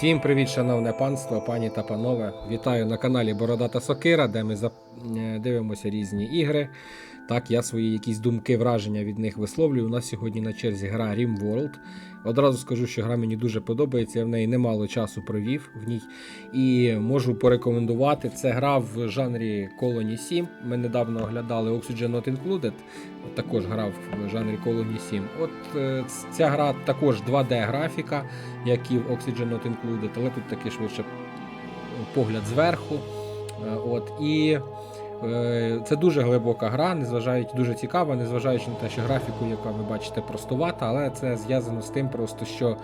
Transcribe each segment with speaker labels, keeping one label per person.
Speaker 1: Всім привіт, шановне панство, пані та панове. Вітаю на каналі Бородата Сокира, де ми е, дивимося різні ігри. Так, я свої якісь думки, враження від них висловлюю. У нас сьогодні на черзі гра RimWorld. Одразу скажу, що гра мені дуже подобається, я в неї немало часу провів в ній. І можу порекомендувати. Це гра в жанрі Colony 7. Ми недавно оглядали Oxygen Not Included. Також грав в жанрі Colony 7. От е, ця гра також 2D графіка, як і в Oxygen Not Included, але тут таки швидше погляд зверху. Е, От, і це дуже глибока гра, незважаючи дуже цікава, незважаючи на те, що графіку, яка ви бачите, простувата, але це зв'язано з тим, просто що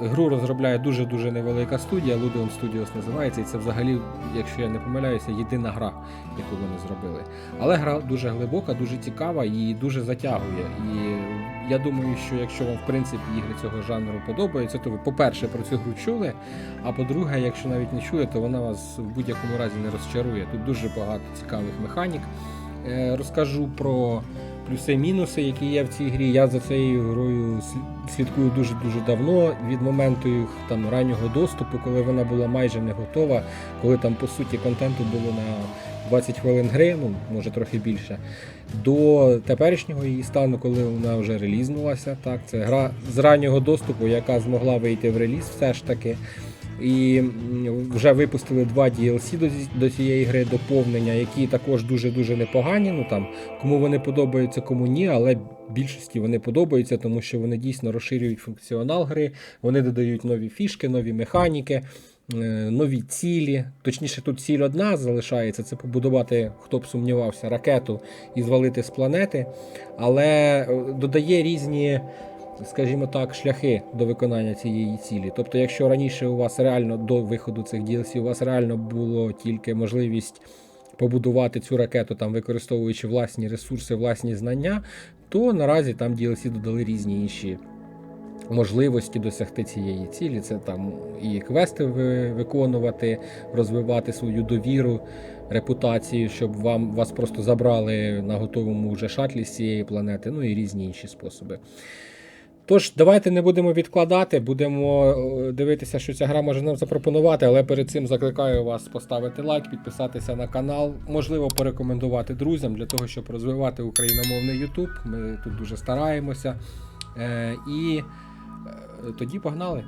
Speaker 1: гру розробляє дуже-дуже невелика студія, Ludeon Studios називається, і це взагалі, якщо я не помиляюся, єдина гра, яку вони зробили. Але гра дуже глибока, дуже цікава і дуже затягує. І я думаю, що якщо вам в принципі ігри цього жанру подобаються, то ви, по-перше, про цю гру чули. А по-друге, якщо навіть не чуєте, то вона вас в будь-якому разі не розчарує. Тут дуже багато цікавих механік. Е, Розкажу про плюси-мінуси, які є в цій грі. Я за цією грою слід- слідкую дуже-дуже давно, від моменту їх там раннього доступу, коли вона була майже не готова, коли там по суті контенту було на 20 хвилин гри, ну може трохи більше, до теперішнього її стану, коли вона вже релізнулася. Так, це гра з раннього доступу, яка змогла вийти в реліз все ж таки. І вже випустили два DLC до, до цієї гри доповнення, які також дуже-дуже непогані. Ну там кому вони подобаються, кому ні, але більшості вони подобаються, тому що вони дійсно розширюють функціонал гри, вони додають нові фішки, нові механіки, нові цілі. Точніше, тут ціль одна залишається: це побудувати, хто б сумнівався, ракету і звалити з планети. Але е, додає різні скажімо так, шляхи до виконання цієї цілі. Тобто, якщо раніше у вас реально до виходу цих DLC, у вас реально було тільки можливість побудувати цю ракету, там використовуючи власні ресурси, власні знання, то наразі там DLC додали різні інші. Можливості досягти цієї цілі, це там і квести виконувати, розвивати свою довіру, репутацію, щоб вам вас просто забрали на готовому вже шатлі з цієї планети, ну і різні інші способи. Тож, давайте не будемо відкладати, будемо е, дивитися, що ця гра може нам запропонувати, але перед цим закликаю вас поставити лайк, підписатися на канал, можливо, порекомендувати друзям для того, щоб розвивати україномовний YouTube. Ми тут дуже стараємося. Е, І тоді погнали.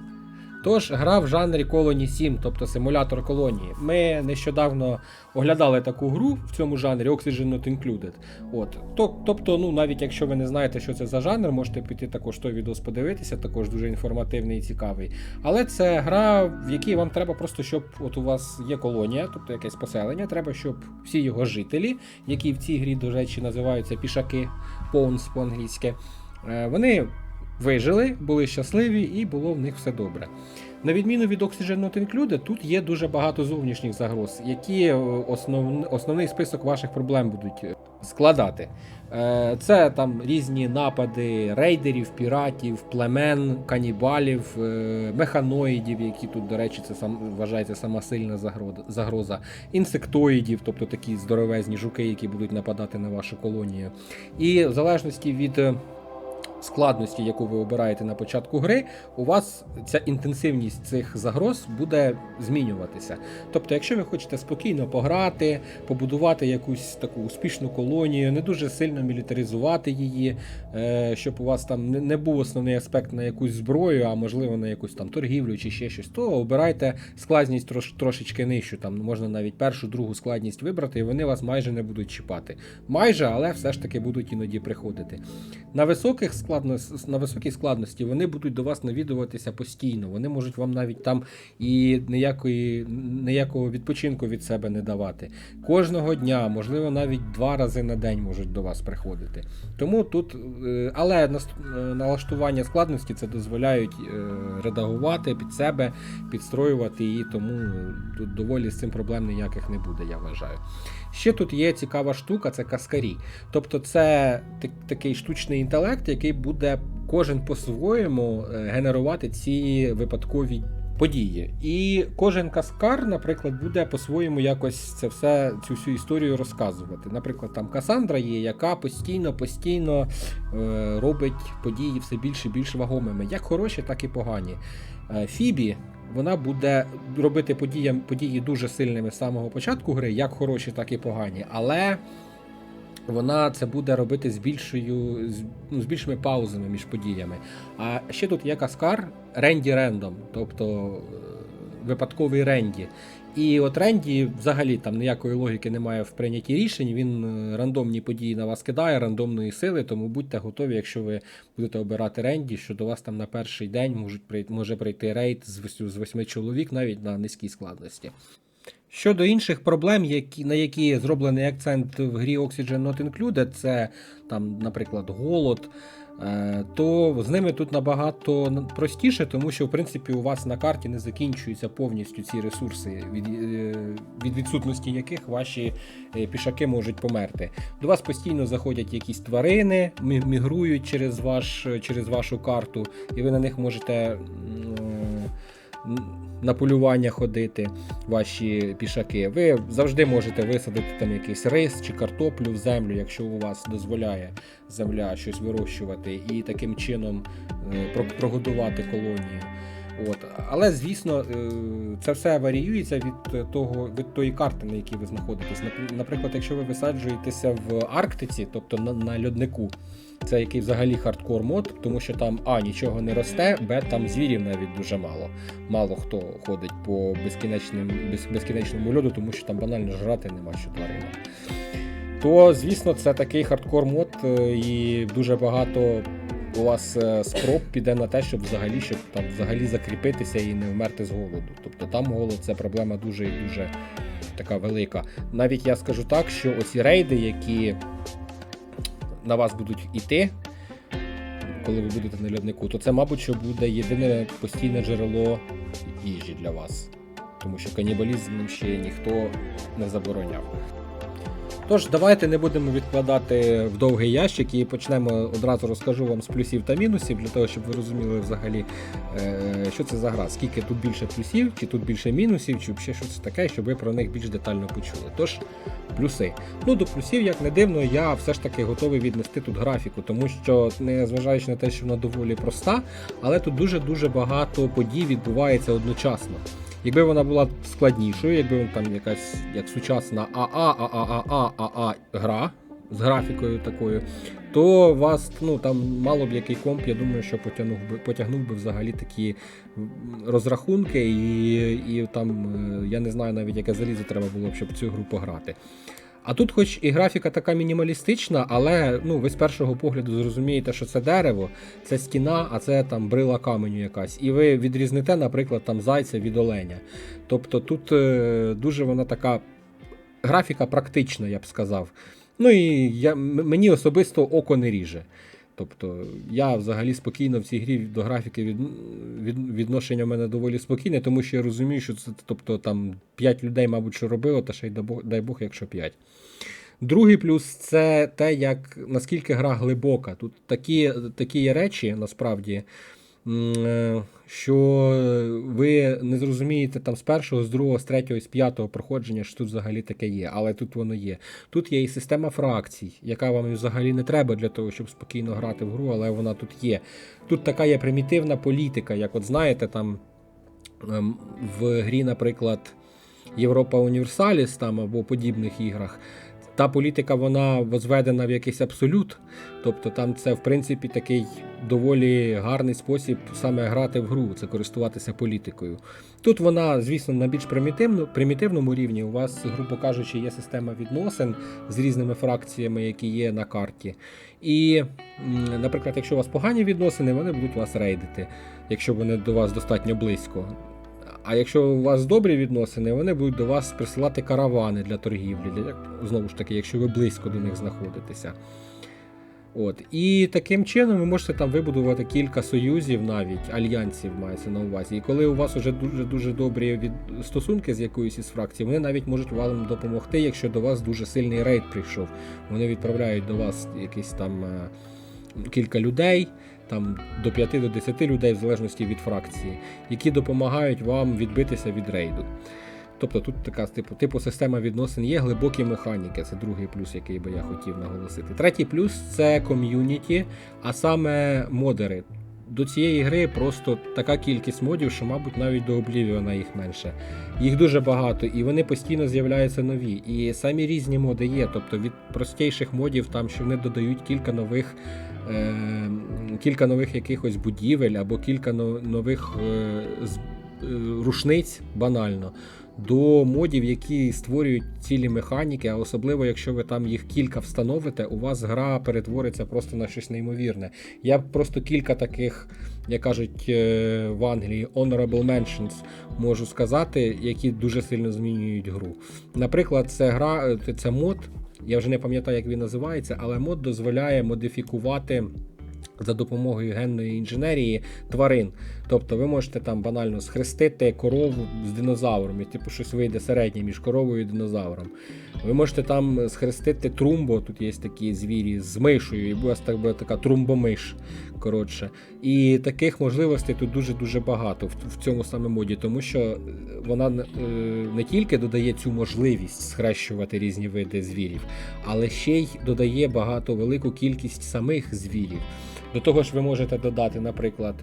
Speaker 1: Тож, гра в жанрі Colony 7, тобто симулятор колонії. Ми нещодавно оглядали таку гру в цьому жанрі Oxygen Not Included. От. Тобто, ну, навіть якщо ви не знаєте, що це за жанр, можете піти також той відос подивитися, також дуже інформативний і цікавий. Але це гра, в якій вам треба просто, щоб от у вас є колонія, тобто якесь поселення, треба, щоб всі його жителі, які в цій грі, до речі, називаються пішаки, pawns по-англійськи, е, вони вижили, були щасливі і було в них все добре. На відміну від Oxygen Not Included, тут є дуже багато зовнішніх загроз, які е, основ... основний список ваших проблем будуть е, складати. Е, Це там різні напади рейдерів, піратів, племен, канібалів, механоїдів, які тут, до речі, це сам вважається сама сильна загроза, інсектоїдів, тобто такі здоровезні жуки, які будуть нападати на вашу колонію. І в залежності від. Складності, яку ви обираєте на початку гри, у вас ця інтенсивність цих загроз буде змінюватися. Тобто, якщо ви хочете спокійно пограти, побудувати якусь таку успішну колонію, не дуже сильно мілітаризувати її, е, щоб у вас там не- був основний аспект на якусь зброю, а можливо на якусь там торгівлю чи ще щось, то обирайте складність трош, трошечки нижчу. Там можна навіть першу, другу складність вибрати, і вони вас майже не будуть чіпати. Майже, але все ж таки будуть іноді приходити. На високих складності, на високій складності вони будуть до вас навідуватися постійно. Вони можуть вам навіть там і ніякої, ніякого відпочинку від себе не давати. Кожного дня, можливо, навіть два рази на день можуть до вас приходити. Тому тут, е, але е, налаштування складності це дозволяють е, редагувати під себе, підстроювати її, тому тут доволі з цим проблем ніяких не буде, я вважаю. Ще тут є цікава штука, це каскарі. Тобто це такий штучний інтелект, який буде кожен по-своєму е, генерувати ці випадкові події. І кожен каскар, наприклад, буде по-своєму якось це все, цю всю історію розказувати. Наприклад, там Касандра є, яка постійно, постійно е, робить події все більше і більш вагомими, як хороші, так і погані. Е, Фібі вона буде робити подіям, події дуже сильними з самого початку гри, як хороші, так і погані. Але вона це буде робити з більшою з, ну, з більшими паузами між подіями. А ще тут є каскар Ренді Рендом, тобто е, випадковий Ренді. І от Ренді взагалі там ніякої логіки немає в прийнятті рішень. Він е, рандомні події на вас кидає, рандомної сили, тому будьте готові, якщо ви будете обирати Ренді, що до вас там на перший день можуть прийти, може прийти рейд з восьми чоловік, навіть на низькій складності. Щодо інших проблем, які, на які зроблений акцент в грі Oxygen Not Included, це там, наприклад, голод, то з ними тут набагато простіше, тому що в принципі у вас на карті не закінчуються повністю ці ресурси, від, е, від відсутності яких ваші е, пішаки можуть померти. До вас постійно заходять якісь тварини, мігрують через, ваш, через вашу карту, і ви на них можете. На полювання ходити ваші пішаки. Ви завжди можете висадити там якийсь рис чи картоплю в землю, якщо у вас дозволяє земля щось вирощувати, і таким чином е, прогодувати колонію. От. Але звісно, е, це все варіюється від того від тої карти, на якій ви знаходитесь. Наприклад, якщо ви висаджуєтеся в Арктиці, тобто на, на льоднику, це який взагалі хардкор мод, тому що там А нічого не росте, Б там звірів навіть дуже мало. Мало хто ходить по безкінечним, без, безкінечному льоду, тому що там банально жрати нема що тваринам. То, звісно, це такий хардкор мод, е, і дуже багато у вас е, спроб піде на те, щоб взагалі, щоб там взагалі закріпитися і не вмерти з голоду. Тобто там голод це проблема дуже і дуже така велика. Навіть я скажу так, що оці рейди, які на вас будуть іти, коли ви будете на льоднику, то це, мабуть, що буде єдине постійне джерело їжі для вас. Тому що канібалізм ще ніхто не забороняв. Тож, давайте не будемо відкладати в довгий ящик і почнемо одразу розкажу вам з плюсів та мінусів, для того, щоб ви розуміли взагалі, е, що це за гра, скільки тут більше плюсів, чи тут більше мінусів, чи ще щось таке, щоб ви про них більш детально почули. Тож, плюси. Ну, до плюсів, як не дивно, я все ж таки готовий віднести тут графіку, тому що, незважаючи на те, що вона доволі проста, але тут дуже-дуже багато подій відбувається одночасно. Якби вона була складнішою, якби там якась як сучасна АА, АААА, АА гра з графікою такою, то вас ну там мало б який комп, я думаю, що потягнув би потягнув би взагалі такі розрахунки, і, і там е, я не знаю навіть яке залізо треба було б, щоб цю гру пограти. А тут, хоч і графіка така мінімалістична, але ну, ви з першого погляду зрозумієте, що це дерево, це стіна, а це там брила каменю якась. І ви відрізнете, наприклад, там зайця від оленя. Тобто тут е, дуже вона така графіка практична, я б сказав. Ну і я, мені особисто око не ріже. Тобто я взагалі спокійно в цій грі до графіки від, від, відношення в мене доволі спокійне, тому що я розумію, що це тобто, там 5 людей, мабуть, що робило, та ще й дай Бог, якщо 5. Другий плюс це те, як наскільки гра глибока. Тут такі, такі є речі, насправді, що ви не зрозумієте там з першого, з другого, з третього, з п'ятого проходження, що тут взагалі таке є, але тут воно є. Тут є і система фракцій, яка вам взагалі не треба для того, щоб спокійно грати в гру, але вона тут є. Тут така є примітивна політика, як от знаєте, там ем, в грі, наприклад, Європа Універсаліс там або подібних іграх. Та політика вона возведена в якийсь абсолют. Тобто там це, в принципі, такий доволі гарний спосіб саме грати в гру, це користуватися політикою. Тут вона, звісно, на більш примітивно, примітивному рівні. У вас, грубо кажучи, є система відносин з різними фракціями, які є на карті. І, наприклад, якщо у вас погані відносини, вони будуть вас рейдити, якщо вони до вас достатньо близько. А якщо у вас добрі відносини, вони будуть до вас присилати каравани для торгівлі. Для, знову ж таки, якщо ви близько до них знаходитеся. От. І таким чином ви можете там вибудувати кілька союзів, навіть альянсів мається на увазі. І коли у вас вже дуже дуже добрі від... стосунки з якоюсь із фракцій, вони навіть можуть вам допомогти, якщо до вас дуже сильний рейд прийшов. Вони відправляють до вас якісь там е, кілька людей, там до 5 до 10 людей, в залежності від фракції, які допомагають вам відбитися від рейду. Тобто тут така типу, типу система відносин є, глибокі механіки. Це другий плюс, який би я хотів наголосити. Третій плюс це ком'юніті, а саме модери. до цієї гри просто така кількість модів, що, мабуть, навіть до Oblivion їх менше. Їх дуже багато, і вони постійно з'являються нові. І самі різні моди є. Тобто від простіших модів, там що вони додають кілька нових. Е, Кілька нових якихось будівель або кілька нових е, е, рушниць банально, до модів, які створюють цілі механіки, а особливо, якщо ви там їх кілька встановите, у вас гра перетвориться просто на щось неймовірне. Я просто кілька таких, як кажуть в Англії, honorable mentions можу сказати, які дуже сильно змінюють гру. Наприклад, це гра, це мод, я вже не пам'ятаю, як він називається, але мод дозволяє модифікувати. За допомогою генної інженерії тварин. Тобто ви можете там банально схрестити корову з динозавром, і типу щось вийде середнє між коровою і динозавром. Ви можете там схрестити трумбо, тут є такі звірі з мишою, і у так буде така трумбомиш. Коротше. І таких можливостей тут дуже-дуже багато в, цьому саме моді, тому що е, вона е, не тільки додає цю можливість схрещувати різні види звірів, але ще й додає багато велику кількість самих звірів. До того ж, ви можете додати, наприклад,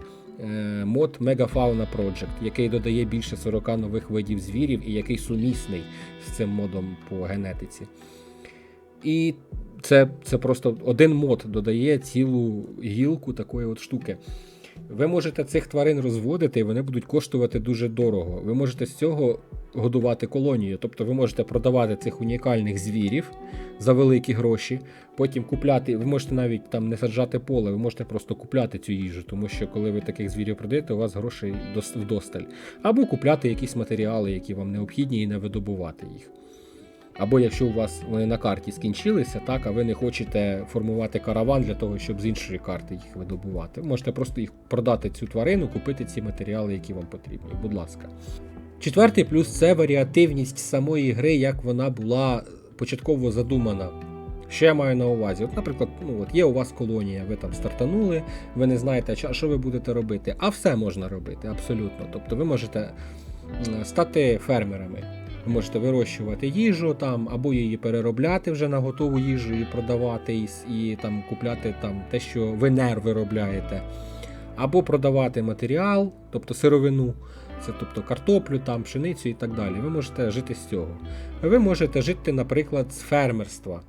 Speaker 1: мод Megafauna Project, який додає більше 40 нових видів звірів і який сумісний з цим модом по генетиці. І це, це просто один мод додає цілу гілку такої от штуки. Ви можете цих тварин розводити, і вони будуть коштувати дуже дорого. Ви можете з цього годувати колонію. Тобто ви можете продавати цих унікальних звірів за великі гроші, потім купляти. Ви можете навіть там не саджати поле, ви можете просто купляти цю їжу, тому що коли ви таких звірів продаєте, у вас грошей вдосталь. Або купляти якісь матеріали, які вам необхідні, і не видобувати їх. Або якщо у вас вони на карті скінчилися, так, а ви не хочете формувати караван для того, щоб з іншої карти їх видобувати. Ви можете просто їх продати цю тварину, купити ці матеріали, які вам потрібні. Будь ласка. Четвертий плюс це варіативність самої гри, як вона була початково задумана. Що я маю на увазі? От, наприклад, ну, от є у вас колонія, ви там стартанули, ви не знаєте, що ви будете робити. А все можна робити, абсолютно. Тобто ви можете стати фермерами. Ви можете вирощувати їжу там, або її переробляти вже на готову їжу і продавати, і, і там купляти там те, що ви нер виробляєте, або продавати матеріал, тобто сировину, це тобто картоплю, там, пшеницю і так далі. Ви можете жити з цього. Ви можете жити, наприклад, з фермерства.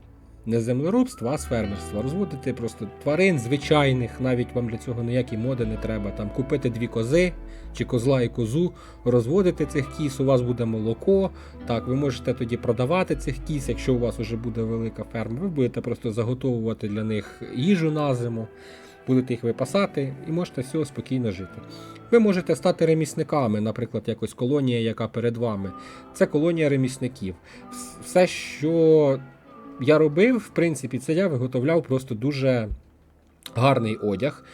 Speaker 1: Не землеробства, а з фермерства. Розводити просто тварин звичайних, навіть вам для цього ніякі моди не треба. Там купити дві кози чи козла і козу, розводити цих кіз, у вас буде молоко. Так, ви можете тоді продавати цих кіз, якщо у вас вже буде велика ферма. Ви будете просто заготовувати для них їжу на зиму, будете їх випасати і можете з цього спокійно жити. Ви можете стати ремісниками, наприклад, якось колонія, яка перед вами. Це колонія ремісників. Все, що я робив, в принципі, це я виготовляв просто дуже гарний одяг.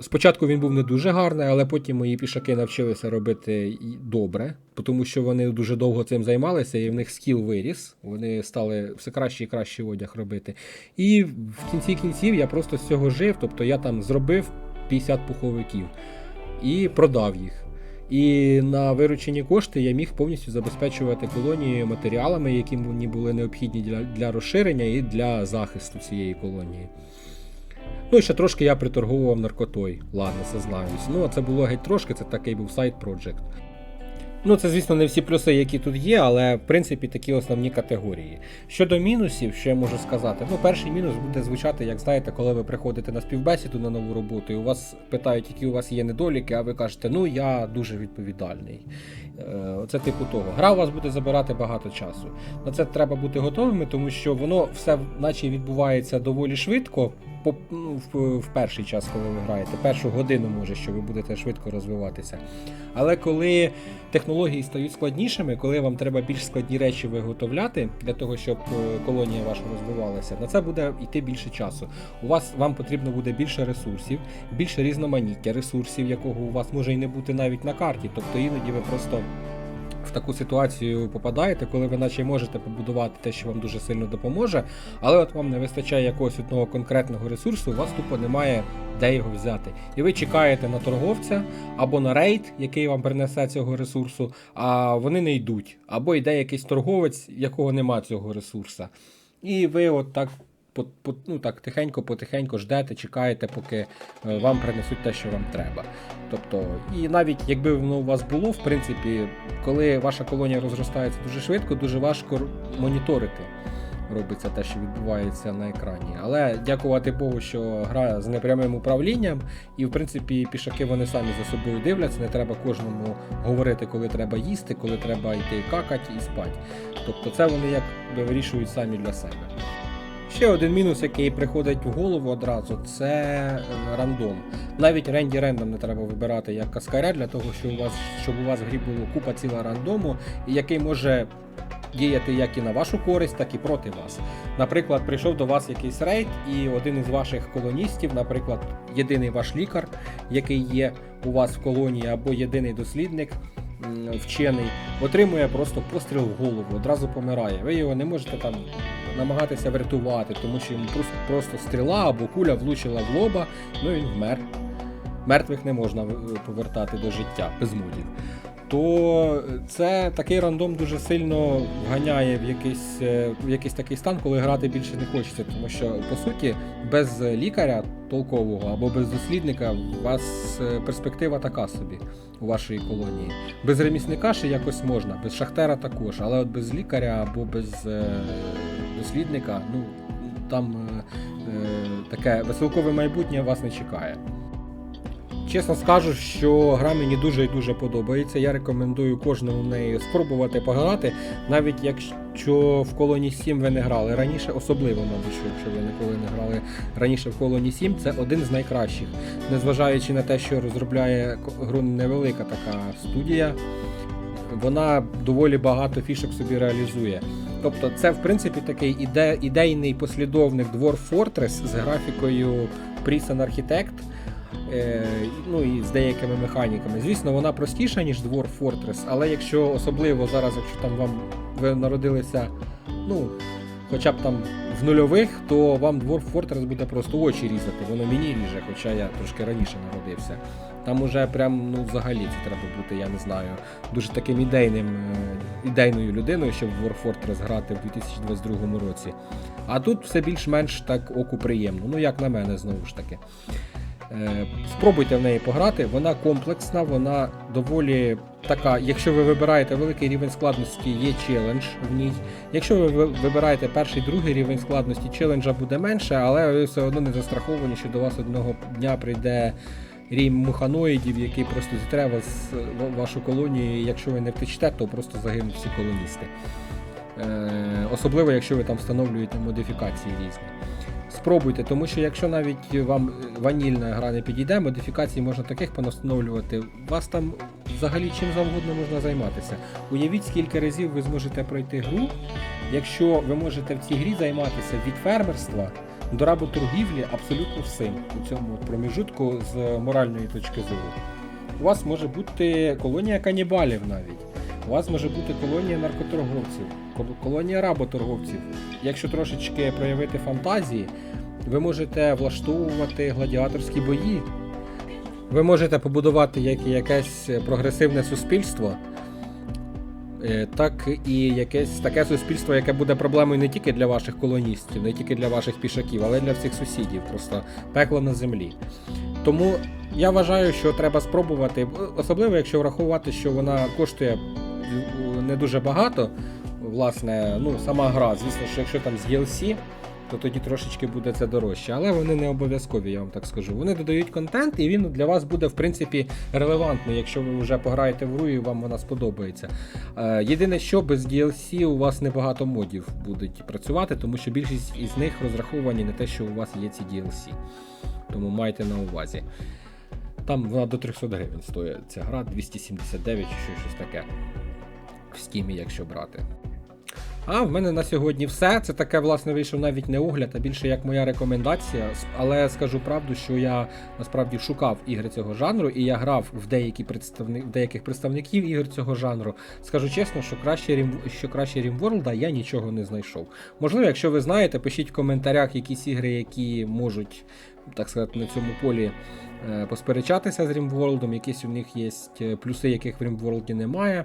Speaker 1: Спочатку він був не дуже гарний, але потім мої пішаки навчилися робити добре, тому що вони дуже довго цим займалися, і в них скіл виріс. Вони стали все краще і краще одяг робити. І в кінці кінців я просто з цього жив. Тобто я там зробив 50 пуховиків і продав їх. І на виручені кошти я міг повністю забезпечувати колонію матеріалами, які мені були необхідні для, для розширення і для захисту цієї колонії. Ну і ще трошки я приторговував наркотою, ладно, це сознаюсь. Ну, а це було геть трошки, це такий був сайт Project. Ну, це, звісно, не всі плюси, які тут є, але в принципі такі основні категорії. Щодо мінусів, що я можу сказати, ну, перший мінус буде звучати, як знаєте, коли ви приходите на співбесіду на нову роботу, і у вас питають, які у вас є недоліки, а ви кажете, ну я дуже відповідальний. Е, Оце типу того. Гра у вас буде забирати багато часу. На це треба бути готовими, тому що воно все наче відбувається доволі швидко. По, ну, в, в перший час, коли ви граєте, першу годину може, що ви будете швидко розвиватися. Але коли технології стають складнішими, коли вам треба більш складні речі виготовляти для того, щоб е, колонія ваша розвивалася, на це буде йти більше часу. У вас вам потрібно буде більше ресурсів, більше різноманіття ресурсів, якого у вас може і не бути навіть на карті. Тобто іноді ви просто таку ситуацію попадаєте, коли ви наче можете побудувати те, що вам дуже сильно допоможе, але от вам не вистачає якогось одного конкретного ресурсу, у вас тупо немає де його взяти. І ви чекаєте на торговця або на рейд, який вам принесе цього ресурсу, а вони не йдуть. Або йде якийсь торговець, якого нема цього ресурсу. І ви от так по, по, ну, так, тихенько, потихенько ждете, чекаєте, поки е, вам принесуть те, що вам треба. Тобто, і навіть якби воно у вас було, в принципі, коли ваша колонія розростається дуже швидко, дуже важко моніторити. Робиться те, що відбувається на екрані. Але дякувати Богу, що гра з непрямим управлінням, і в принципі пішаки вони самі за собою дивляться. Не треба кожному говорити, коли треба їсти, коли треба йти какати і спати. Тобто це вони якби вирішують самі для себе. Ще один мінус, який приходить в голову одразу, це е, рандом. Навіть ренді рендом не треба вибирати як каскаря для того, щоб у вас, щоб у вас в грі було купа ціла рандому, який може діяти як і на вашу користь, так і проти вас. Наприклад, прийшов до вас якийсь рейд, і один із ваших колоністів, наприклад, єдиний ваш лікар, який є у вас в колонії, або єдиний дослідник. Вчений отримує просто постріл в голову, одразу помирає. Ви його не можете там намагатися врятувати, тому що йому просто, просто стріла або куля влучила в лоба, ну він вмер. Мертвих не можна е, повертати до життя без модів. То це такий рандом дуже сильно вганяє в якийсь, е, в якийсь такий стан, коли грати більше не хочеться. Тому що, по суті, без лікаря толкового або без дослідника у вас е, перспектива така собі у вашій колонії. Без ремісника ще якось можна, без шахтера також, але от без лікаря або без е, дослідника, ну там е, таке веселкове майбутнє вас не чекає. Чесно скажу, що гра мені дуже і дуже подобається. Я рекомендую кожному в неї спробувати пограти, навіть якщо в колоні 7 ви не грали раніше, особливо, мабуть, що якщо ви ніколи не грали раніше в колоні 7, це один з найкращих. Незважаючи на те, що розробляє гру невелика така студія, вона доволі багато фішок собі реалізує. Тобто, це в принципі такий іде, ідейний послідовник Dwarf Fortress з графікою Prison Architect. Е, ну і з деякими механіками. Звісно, вона простіша, ніж Dwarf Fortress, але якщо особливо зараз, якщо там вам ви народилися, ну, хоча б там в нульових, то вам Dwarf Fortress буде просто очі різати. Воно мені ріже, хоча я трошки раніше народився. Там уже прям ну взагалі це треба бути, я не знаю, дуже таким ідейним, е, ідейною людиною, щоб в Dwarf Fortress грати в 2022 році. А тут все більш-менш так оку приємно. Ну, як на мене, знову ж таки. Е, Спробуйте в неї пограти, вона комплексна, вона доволі така. Якщо ви вибираєте великий рівень складності, є челендж в ній. Якщо ви ви- вибираєте перший, другий рівень складності, челенджа буде менше, але ви все одно не застраховані, що до вас одного дня прийде рій муханоїдів, який просто зітре вас вашу колонію. і Якщо ви не втечете, то просто загинуть всі колоністи. Е, Особливо, якщо ви там встановлюєте модифікації різні. Спробуйте, тому що якщо навіть вам ванільна гра не підійде, модифікацій можна таких понастановлювати. Вас там взагалі чим завгодно можна займатися. Уявіть, скільки разів ви зможете пройти гру, якщо ви можете в цій грі займатися від фермерства до работоргівлі абсолютно всім у цьому проміжутку з моральної точки зору. У вас може бути колонія канібалів навіть. У вас може бути колонія наркоторговців, колонія работорговців. Якщо трошечки проявити фантазії, ви можете влаштовувати гладіаторські бої. Ви можете побудувати як якесь прогресивне суспільство, е, так і якесь таке суспільство, яке буде проблемою не тільки для ваших колоністів, не тільки для ваших пішаків, але й для всіх сусідів. Просто пекло на землі. Тому я вважаю, що треба спробувати, особливо якщо врахувати, що вона коштує не дуже багато. Власне, ну сама гра, звісно, що якщо там з DLC, то тоді трошечки буде це дорожче. Але вони не обов'язкові, я вам так скажу. Вони додають контент, і він для вас буде в принципі релевантний, якщо ви вже пограєте в гру і вам вона сподобається. Е, єдине, що без DLC у вас небагато модів будуть працювати, тому що більшість із них розраховані на те, що у вас є ці DLC. Тому майте на увазі. Там вона до 300 гривень стоїть ця гра, 279 чи щось таке. В стімі, якщо брати. А в мене на сьогодні все. Це таке, власне, вийшов навіть не огляд, а більше як моя рекомендація. Але скажу правду, що я насправді шукав ігри цього жанру, і я грав в деякі представни... в деяких представників ігор цього жанру. Скажу чесно, що краще Рім... що краще Рімворлда я нічого не знайшов. Можливо, якщо ви знаєте, пишіть в коментарях якісь ігри, які можуть, так сказати, на цьому полі е, посперечатися з Рімворлдом, якісь у них є плюси, яких в Рімворлді немає.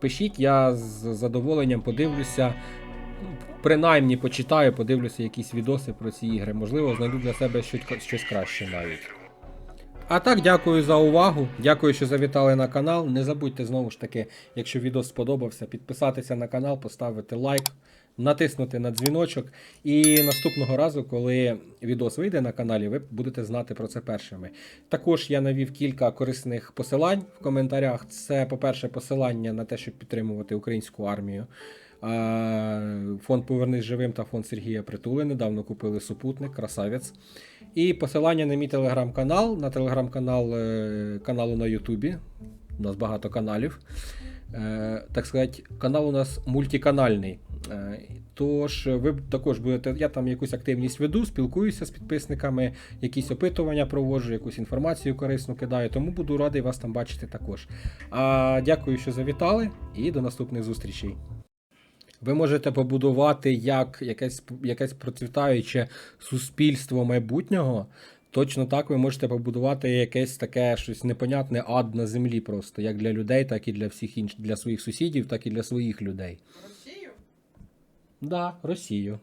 Speaker 1: Пишіть, я з задоволенням подивлюся. принаймні почитаю, подивлюся якісь відоси про ці ігри. Можливо, знайду для себе щось, щось краще навіть. А так, дякую за увагу. Дякую, що завітали на канал. Не забудьте знову ж таки, якщо відео сподобався, підписатися на канал, поставити лайк, натиснути на дзвіночок. І наступного разу, коли відос вийде на каналі, ви будете знати про це першими. Також я навів кілька корисних посилань в коментарях. Це, по-перше, посилання на те, щоб підтримувати українську армію. Фонд Повернись живим та фонд Сергія Притули недавно купили супутник, красавець. І посилання на мій телеграм-канал, на телеграм-канал е, каналу на Ютубі. У нас багато каналів. Е, так сказати, канал у нас мультиканальний. Е, Тож ви також будете. Я там якусь активність веду, спілкуюся з підписниками, якісь опитування проводжу, якусь інформацію корисну кидаю, тому буду радий вас там бачити також. А дякую, що завітали, і до наступних зустрічей. Ви можете побудувати як якесь, якесь процвітаюче суспільство майбутнього. Точно так ви можете побудувати якесь таке щось непонятне ад на землі, просто як для людей, так і для всіх інших, для своїх сусідів, так і для своїх людей.
Speaker 2: Росію?
Speaker 1: Да, Росію.